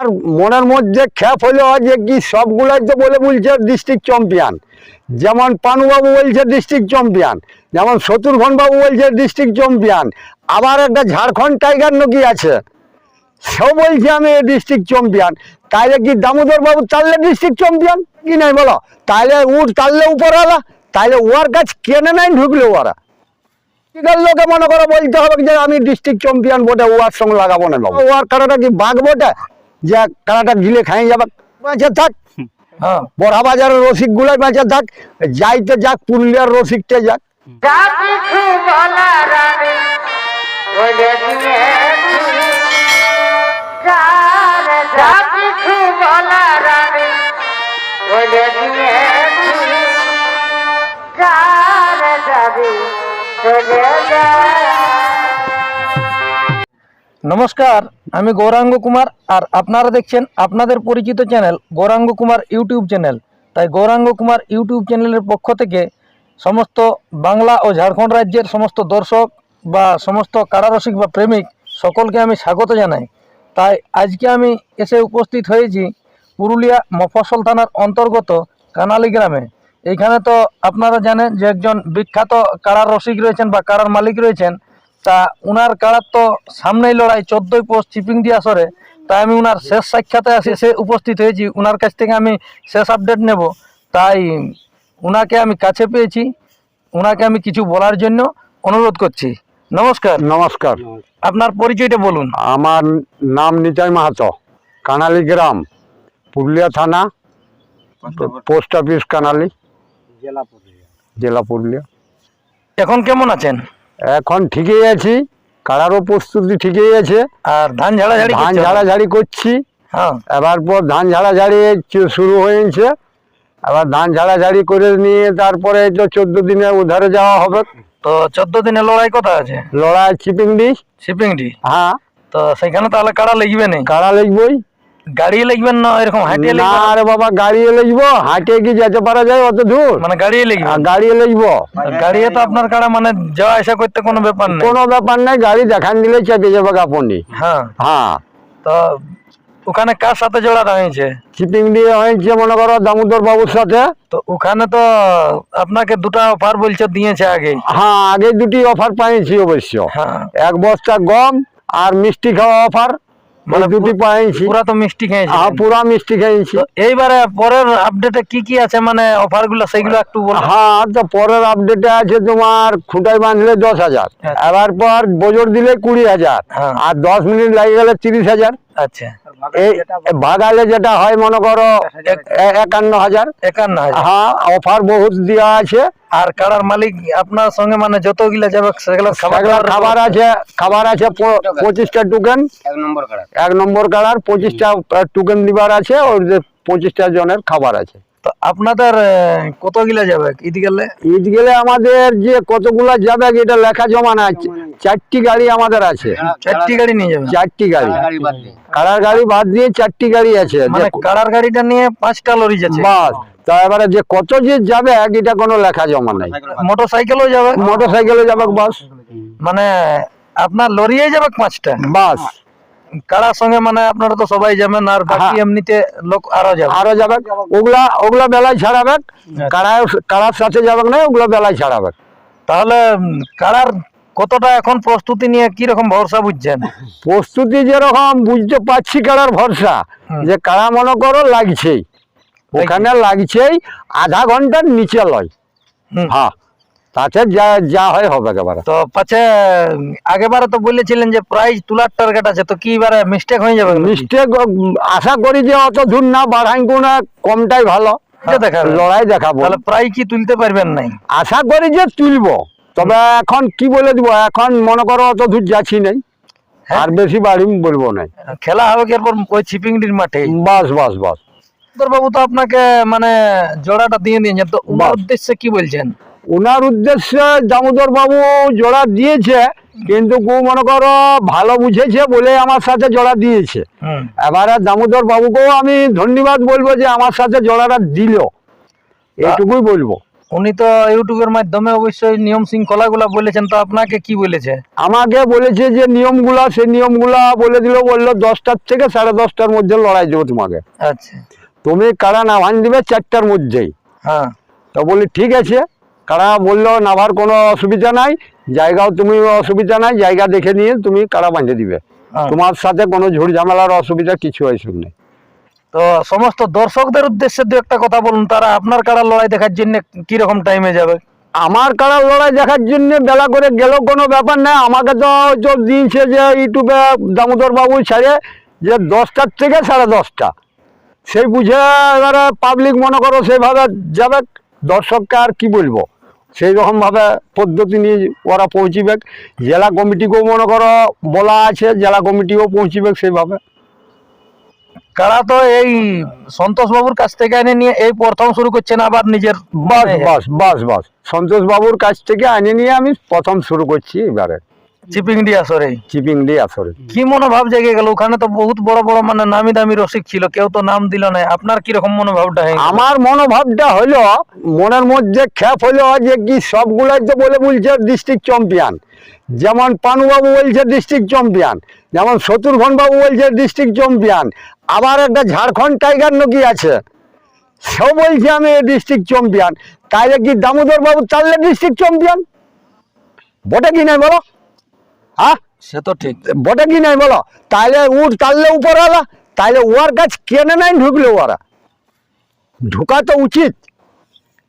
আর মনের মধ্যে খ্যাপ হলো যে কি সবগুলাই তো বলে বলছে ডিস্ট্রিক্ট চ্যাম্পিয়ন যেমন পানুবাবু বলছে ডিস্ট্রিক্ট চ্যাম্পিয়ন যেমন শত্রুঘ্ন বাবু বলছে ডিস্ট্রিক্ট চ্যাম্পিয়ন আবার একটা ঝাড়খণ্ড টাইগার নাকি আছে, সেও বলছে আমি ডিস্ট্রিক্ট চ্যাম্পিয়ন তাইলে কি দামোদর বাবু তাহলে ডিস্ট্রিক্ট চ্যাম্পিয়ন কি নাই বলো? তাইলে উঠ তাহলে উপরওয়ালা, তাইলে ওর কাছ কেনে নাই ঢুকলো ওরা লোকে মনে করো বলতে হবে যে আমি ডিস্ট্রিক্ট চ্যাম্পিয়ন বটে ওয়ার সঙ্গে লাগাবো না ওয়ার কারাটা কি বাঘ বটে? যে কারাটা গিলে খাই যাবে। বেঁচে থাক। হ্যাঁ বড়া বাজারের রসিক গুলাই বেঁচে থাক। যাইতে যাক পুরুলিয়ার রসিকটা যাক। যা কিছু নমস্কার, আমি গৌরাঙ্গ কুমার আর আপনারা দেখছেন আপনাদের পরিচিত channel Gauranga Kumar YouTube channel. তাই গৌরাঙ্গ কুমার ইউটিউব চ্যানেলের পক্ষ থেকে সমস্ত বাংলা ও ঝাড়খণ্ড রাজ্যের সমস্ত দর্শক বা সমস্ত কারারসিক বা প্রেমিক সকলকে আমি স্বাগত জানাই। তাই আজকে আমি এসে উপস্থিত হয়েছি পুরুলিয়া মফস্বল থানার অন্তর্গত কানালি গ্রামে। এইখানে তো আপনারা জানেন যে একজন বিখ্যাত কারার রসিক রয়েছেন বা কারার মালিক রয়েছেন। তা উনার কারার তো সামনেই লড়াই চোদ্দই পোস্ট চিপিং দিয়ে আসরে তাই আমি উনার শেষ সাক্ষাতে আসে সে উপস্থিত হয়েছি উনার কাছ থেকে আমি শেষ আপডেট নেব। তাই উনাকে আমি কাছে পেয়েছি উনাকে আমি কিছু বলার জন্য অনুরোধ করছি। নমস্কার। নমস্কার। আপনার পরিচয়টা বলুন। আমার নাম নিতাই মাহাতো কানালি গ্রাম পুরুলিয়া থানা পোস্ট অফিস কানালি জেলা পুরুলিয়া। এখন কেমন আছেন? এখন ঠিকই আছি কারারও প্রস্তুতি ঠিকই আছে। আর ধান ঝাড়াঝাড়ি ধান? ঝাড়াঝাড়ি করছি। হ্যাঁ। এবার পর ধান ঝাড়াঝাড়ি শুরু হয়েছে। আবার ধান ঝাড়াঝাড়ি করে নিয়ে তারপরে তো চোদ্দ দিনে উধারে যাওয়া হবে। তো চোদ্দ দিনের লড়াই কথা আছে? লড়াই চিপিংডি শিপিংটি হ্যাঁ। তো সেখানে তাহলে কারা লিখবে নেই কারা লিখবই? গাড়ি না এরকম হাঁটিয়ে না লিখবেন বাবা গাড়ি লিখব হাঁটে কি যেতে পারা যায় অত দূর? মানে গাড়ি আর গাড়ি তো আপনার কারা মানে যাওয়া আসা করতে কোনো ব্যাপার নেই। কোনো ব্যাপার নাই গাড়ি দেখান দিলে চেপে যাবে আপনি হ্যাঁ। হ্যাঁ। তো ওখানে কার সাথে জোড়াটা হয়েছে দিয়ে হয়েছে মনে করো দামোদর বাবুর সাথে। তো ওখানে তো আপনাকে দুটা অফার বলছে দিয়েছে আগে। হ্যাঁ আগে দুটি অফার পাইছি অবশ্য। হ্যাঁ। এক বস্তা গম আর মিষ্টি খাওয়া অফার মানে দুটি পাইছি পুরা তো মিষ্টি খেয়েছি হ্যাঁ পুরা মিষ্টি এইবারে পরের আপডেটে কি কি আছে? মানে অফারগুলো সেগুলো একটু বল হ্যাঁ তো পরের আপডেটে আছে তোমার খুঁটাই বাঁধলে দশ হাজার। আচ্ছা। এবার পর বজর দিলে কুড়ি হাজার। হ্যাঁ। আর দশ মিনিট লাগে গেলে তিরিশ হাজার। আচ্ছা। ভাগালে যেটা হয় মনে করো একান্ন হাজার। একান্ন হাজার। হ্যাঁ অফার বহুত দেওয়া আছে। আর কারার মালিক আপনার সঙ্গে মানে যত যতগুলা যাবে সেগুলো খাবার আছে খাবার আছে পঁচিশটা টোকেন এক নম্বর কালার পঁচিশটা টুকেন দিবার আছে ওর যে পঁচিশটা জনের খাবার আছে। তো আপনাদের কতগুলা যাবে ঈদ গেলে? ঈদ গেলে আমাদের যে কতগুলা যাবে এটা লেখা জমা না চারটি গাড়ি আমাদের আছে। চারটি গাড়ি নিয়ে যাবে? চারটি গাড়ি। কালার গাড়ি বাদ দিয়ে। চারটি গাড়ি আছে। মানে গাড়িটা নিয়ে পাঁচটা লরি যাচ্ছে। বাস। তা এবারে যে কত যে যাবে এটা কোনো লেখা জমা নাই। মোটর সাইকেলও যাবে? মোটর সাইকেলও যাবে বাস। মানে আপনার লরিয়ে যাবে পাঁচটা? বাস। কারার সঙ্গে মানে আপনারা তো সবাই যাবেন আর বাকি হ্যাঁ। এমনিতে লোক আরও যাবে। আরও যাবে। ওগুলা ওগুলা বেলায় ছাড়াবে আচ্ছা। কারার কারার সাথে যাবে না ওগুলা বেলায় ছাড়াবে তাহলে কারার কতটা এখন প্রস্তুতি নিয়ে কি রকম ভরসা বুঝছেন? প্রস্তুতি যেরকম বুঝতে পারছি কারার ভরসা যে কারা মনে করো লাগছেই। ওখানে লাগছেই আধা ঘণ্টার নিচে লয়। হ্যাঁ। তাতে যা যা হয় হবে একেবারে। তো পাছে আগেবারে তো বলেছিলেন যে তোলার টার্গেট আছে তো কি এবারে মিস্টেক হয়ে যাবে? মিস্টেক আশা করি যে অত দূর না না কমটাই ভালো। এটা দেখাবেন। লড়াই দেখাবো। তাহলে প্রায় কি তুলতে পারবেন নাই? আশা করি যে তুলবো। তবে এখন কি বলে দিব এখন মনে করো অত দূর যাচ্ছি নাই। হ্যাঁ। আর বেশি বাড়ি বলব নাই। খেলা হবে কি এরপর ওই ছিপিংডির মাঠে? বাস বাস বাস। বাবু তো আপনাকে মানে জোড়াটা দিয়ে দিয়েছেন। তো উনার উদ্দেশ্যে কি বলছেন? ওনার উদ্দেশ্যে দামোদর বাবু জোড়া দিয়েছে কিন্তু কু মনে করো ভালো বুঝেছে বলে আমার সাথে জোড়া দিয়েছে। এবারে দামোদর বাবুকেও আমি ধন্যবাদ বলব যে আমার সাথে জোড়াটা দিল। এটুকুই বলব। উনি তো ইউটিউবের মাধ্যমে অবশ্যই নিয়ম শৃঙ্খলাগুলা বলেছেন তো আপনাকে কি বলেছে? আমাকে বলেছে যে নিয়মগুলা সেই নিয়মগুলা বলে দিল বলল দশটার থেকে সাড়ে দশটার মধ্যে লড়াই দেবো তোমাকে। আচ্ছা। তুমি কারা নাভান দিবে চারটার মধ্যেই। হ্যাঁ। তো বলি ঠিক আছে। কারা বলল নাভার কোনো অসুবিধা নাই। জায়গাও তুমি অসুবিধা নাই জায়গা দেখে নিয়ে তুমি কারা বাঁধে দিবে। হ্যাঁ। তোমার সাথে কোনো ঝুড় ঝামেলার অসুবিধা কিছু হয়েছিল নেই তো সমস্ত দর্শকদের উদ্দেশ্যে দু একটা কথা বলুন তারা আপনার কারা লড়াই দেখার জন্য কীরকম টাইমে যাবে? আমার কারা লড়াই দেখার জন্য বেলা করে গেলেও কোনো ব্যাপার না আমাকে তো হয়তো দিয়েছে যে ইউটিউবে দামোদর বাবু ছেড়ে যে দশটার থেকে সাড়ে দশটা। সেই বুঝে এবারে পাবলিক মনে করো সেইভাবে যাবে। দর্শককে আর কি বলব? সেই রকমভাবে পদ্ধতি নিয়ে ওরা পৌঁছিবে। জেলা কমিটিকেও মনে করো বলা আছে জেলা কমিটিও পৌঁছিবে সেইভাবে। কারা তো এই সন্তোষ বাবুর কাছ থেকে এনে নিয়ে এই প্রথম শুরু করছেন আবার নিজের বাস মানে বাস বাস বাস। সন্তোষ বাবুর কাছ থেকে আনে নিয়ে আমি প্রথম শুরু করছি এবারে। চিপিংডি আসরে চিপিং দিয়ে আসরে কি মনোভাব জেগে গেল? ওখানে তো বহুত বড় বড় মানে নামি দামি রসিক ছিল কেউ তো নাম দিল না। আপনার কীরকম মনোভাবটা আমার মনোভাবটা হলো মনের মধ্যে খ্যাপ হলো যে কি সবগুলাই তো বলে বলছে ডিস্ট্রিক্ট চ্যাম্পিয়ন যেমন পানুবাবু বলছে ডিস্ট্রিক্ট চ্যাম্পিয়ন যেমন শত্রুঘ্ন বাবু বলছে ডিস্ট্রিক্ট চ্যাম্পিয়ন আবার একটা ঝাড়খণ্ড টাইগার নাকি আছে সেও বলছে আমি ডিস্ট্রিক্ট চ্যাম্পিয়ন তাইলে কি দামোদর বাবু তাহলে ডিস্ট্রিক্ট চ্যাম্পিয়ন বটে কি নাই বলো? হ্যাঁ? সে তো ঠিক। বটে কি নাই বলো? তাইলে উঠ তাহলে উপরওয়ালা তাইলে ওর কাছ কেনে নাই ঢুকলো ওরা ঢোকা তো উচিত।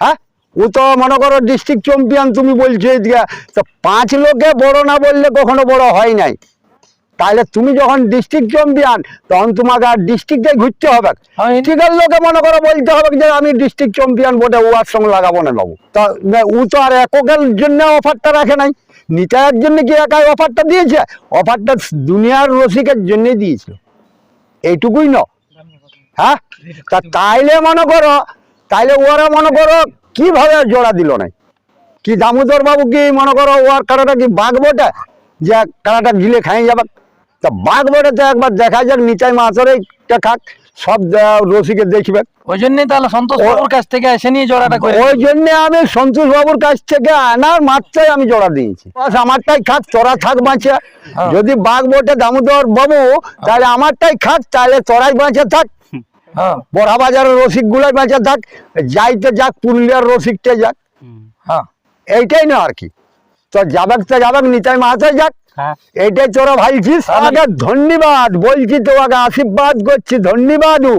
হ্যাঁ? ও তো মনে করো ডিস্ট্রিক্ট চ্যাম্পিয়ন তুমি বলছো এদিকে তো পাঁচ লোকে বড় না বললে কখনো বড় হয় নাই। তাহলে তুমি যখন ডিস্ট্রিক্ট চ্যাম্পিয়ন তখন তোমাকে আর ডিস্ট্রিক্টে ঘুরতে হবে। ঠিকার লোকে মনে করো বলতে হবে যে আমি ডিস্ট্রিক্ট চ্যাম্পিয়ন বটে ওয়ার সঙ্গে লাগাবো না বাবু। তা ও তো আর এককের জন্য অফারটা রাখে নাই। নিতায়ের জন্য কি একাই অফারটা দিয়েছে? অফারটা দুনিয়ার রসিকের জন্যই দিয়েছিল এইটুকুই ন। হ্যাঁ? তা তাইলে মনে করো, তাইলে ওরা মনে করো কীভাবে জোড়া দিল নাই? কি দামোদর বাবু কি মনে করো ওর কারাটা কি বাঘ বটে? যে কারাটা গিলে খাই যাবে। তা বাঘ বটে তো একবার দেখা যাক নিচাই মাছরে খাক। সব রসিকে দেখবে ওই জন্যই তাহলে সন্তোষ বাবুর কাছ থেকে এসে নিয়ে জোড়াটা করে ওই জন্য আমি সন্তোষ বাবুর কাছ থেকে আনার মাত্রায় আমি জোড়া দিয়েছি। বাস আমারটাই খাক তোরা থাক বাঁচে। হ্যাঁ। যদি বাঘ বটে দামোদর বাবু তাহলে আমারটাই খাক তাহলে তোরাই বাঁচে থাক। হ্যাঁ। বড়া বাজারের রসিক গুলাই বেঁচে থাক। যাইতে যাক পুরুলিয়ার রসিকটা যাক। হ্যাঁ। এইটাই না আর কি। তো যাবেক তো যাবেক নিতাই মাথায় যাক। হ্যাঁ এইটাই তোরা ভাইছিস আগে ধন্যবাদ। বলছি তোমাকে আশীর্বাদ করছি ধন্যবাদু।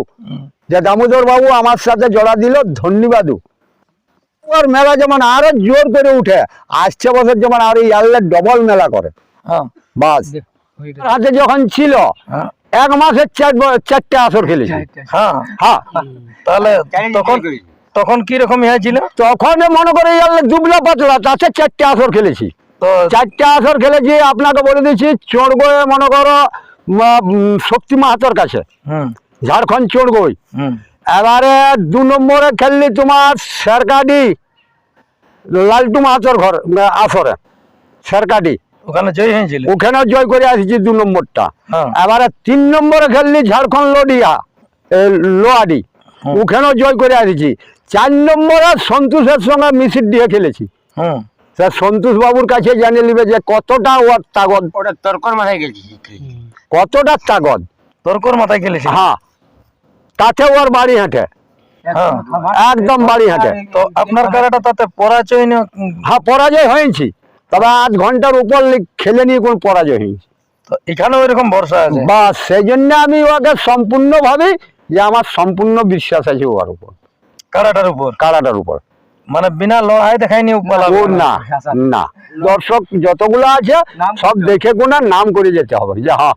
যে দামোদর বাবু আমার সাথে জড়া দিল ধন্যবাদু। ওর মেলা যেমন আরও জোর করে উঠে আসছে বছর যেমন আরও ইয়ারলে ডবল মেলা করে। হ্যাঁ। বাস। হাতে যখন ছিল হ্যাঁ। এক মাসের চার চারটে আসর খেলেছি। হ্যাঁ। হ্যাঁ। তাহলে তখন তখন কি রকম হয়েছিল? তখন মনে করে ইয়ারলে দুবলা পাতলা তাতে চারটে আসর খেলেছি। তো চারটে আসর খেলেছি আপনাকে বলে দিচ্ছি চড়গোয়ে মনে করো শক্তি মাহাতোর কাছে। হুম ঝাড়খণ্ড চড়গোই। এবারে দু নম্বরে খেললি তোমার শেরকাডি লালটু মাহাতোর ঘর আসরে শেরকাডি। ওখানে জয় হয়েছিল? ওখানেও জয় করে আসছি দু নম্বরটা। হ্যাঁ। এবারে তিন নম্বরে খেললি ঝাড়খণ্ড লোডিয়া লোয়াডি। ওখানেও জয় করে আসছি। চার নম্বরে সন্তোষের সঙ্গে মিশির দিয়ে খেলেছি। তা সন্তোষ বাবুর কাছে জানিয়ে নিবে যে কতটা ওর তাগদ? ওটা তর্কর মাথায় গেছি কতটা তাগদ? তোরকর মাথায় খেলেছিল হ্যাঁ। তাতে ওর বাড়ি হাঁটে। হ্যাঁ। একদম বাড়ি হাঁটে। তো আপনার কারাটা তাতে পরাজয় উম, হ্যাঁ পরাজয় হয়েছি। তবে আধ ঘণ্টার উপর খেলে নিয়ে কোন পরাজয় হয়েছে তো এখানেও এরকম ভরসা আছে? বাস সেই জন্য আমি ওকে সম্পূর্ণ ভাবি যে আমার সম্পূর্ণ বিশ্বাস আছে ওর উপর। কারাটার উপর? কারাটার উপর। মানে বিনা লড়াই দেখায়নি না না। দর্শক যতগুলো আছে সব দেখে কোনা নাম করে যেতে হবে। যে হ্যাঁ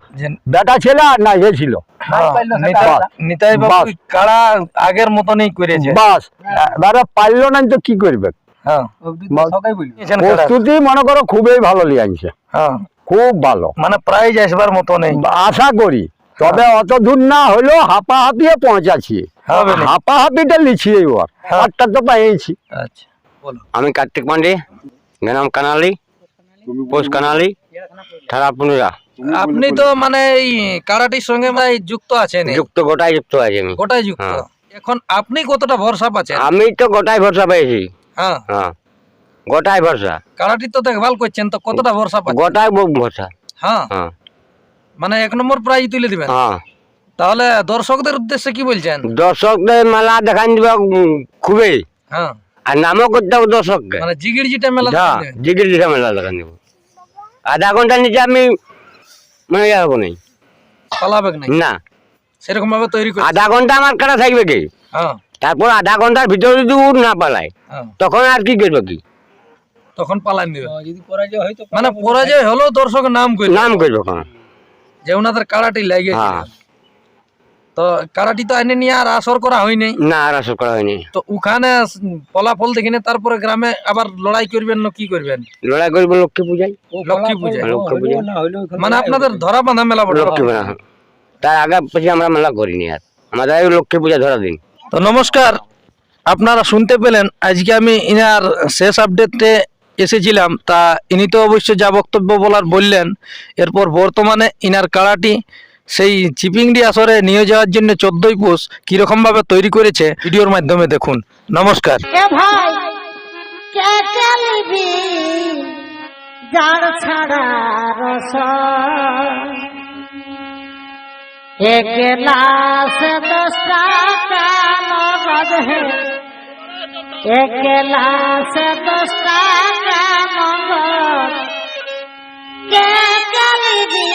বেটা ছেলে আর না এ ছিল। হ্যাঁ, নিতাই- নিতাই বাবু কারা আগের মতনই করেছে? বাস। এবারে পারল না তো কি করবে? হ্যাঁ? প্রস্তুতি মনে করো খুবই ভালো লিয়াছে হ্যাঁ। খুব ভালো। মানে প্রাইজ আসবার মতো নেই আশা করি। তবে অত দূর না হলেও হাপা হাঁপিয়ে পৌঁছাচ্ছি। হাপা হাঁপিটা হ্যাঁ। আটটা তো পাইছি। আচ্ছা আমি কার্তিক পান্ডে গ্রাম কানালি পোস্ট কানালি থানা আপনি তো মানে এই কারাটির সঙ্গে মানে যুক্ত আছেন। যুক্ত গোটাই যুক্ত আছি আমি। গোটাই যুক্ত। হ্যাঁ। এখন আপনি কতটা ভরসা পাচ্ছেন? আমি তো গোটাই ভরসা পেয়েছি হ্যাঁ। হ্যাঁ গোটাই ভরসা। কাড়াটি তো দেখভাল করছেন তো কতটা ভরসা পাচ্ছেন? গোটাই ভরসা। হ্যাঁ। হ্যাঁ। মানে এক নম্বর প্রাইজ তুলে দিবেন। হ্যাঁ। তাহলে দর্শকদের উদ্দেশ্যে কি বলছেন? দর্শকদের মেলা দেখান দিব খুবই। হ্যাঁ। আর নামও করতে হবে দর্শককে। মানে জিগির জিটা মেলা হ্যাঁ দেখান দিবেন। জিগির দিকে মেলা দেখান দিব। আধা ঘণ্টার নিচে আমি মানে ইয়ে হব নাই পালাবেক নাই না। সেরকম ভাবে তৈরি করে আধা ঘণ্টা আমার কাটা থাকবে কি? হ্যাঁ। তারপর আধা ঘণ্টার ভিতরে যদি উড় না পালায় হ্যাঁ। তখন আর কি করবে কি? তখন পালান দিবে। যদি পরাজয় হয় তো মানে পরাজয় হলেও দর্শকের নাম করি নাম করবে কোন যে ওনাদের কাড়াটি লাগে হ্যাঁ। তো কাড়াটি তো এনে নিয়ে আর আসর করা হয়নি। না আর আসর করা হয়নি। তো ওখানে ফলাফল দেখিনে তারপরে গ্রামে আবার লড়াই করবেন না কি করবেন? লড়াই করব লক্ষ্মী পূজায়? লক্ষ্মী পূজা লক্ষ্মী পূজা মানে আপনাদের ধরা বাঁধা মেলা বটে। লক্ষ্মী পূজা হ্যাঁ। তার আগে પછી আমরা মেলা করিনি আর। আমাদের লক্ষ্মী পূজা ধরা দিন। তো নমস্কার আপনারা শুনতে পেলেন আজকে আমি ইনার শেষ আপডেটে এসেছিলাম তা ইনি তো অবশ্য যা বক্তব্য বলার বললেন এরপর বর্তমানে ইনার কাড়াটি সেই চিপিংডি আসরে নিয়ে যাওয়ার জন্য চোদ্দই পুষ কীরকমভাবে তৈরি করেছে ভিডিওর মাধ্যমে দেখুন। নমস্কার। একলা সে দশ টাকা নগদ একলা সে দশ টাকা নগদ কে চলিবি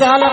Kala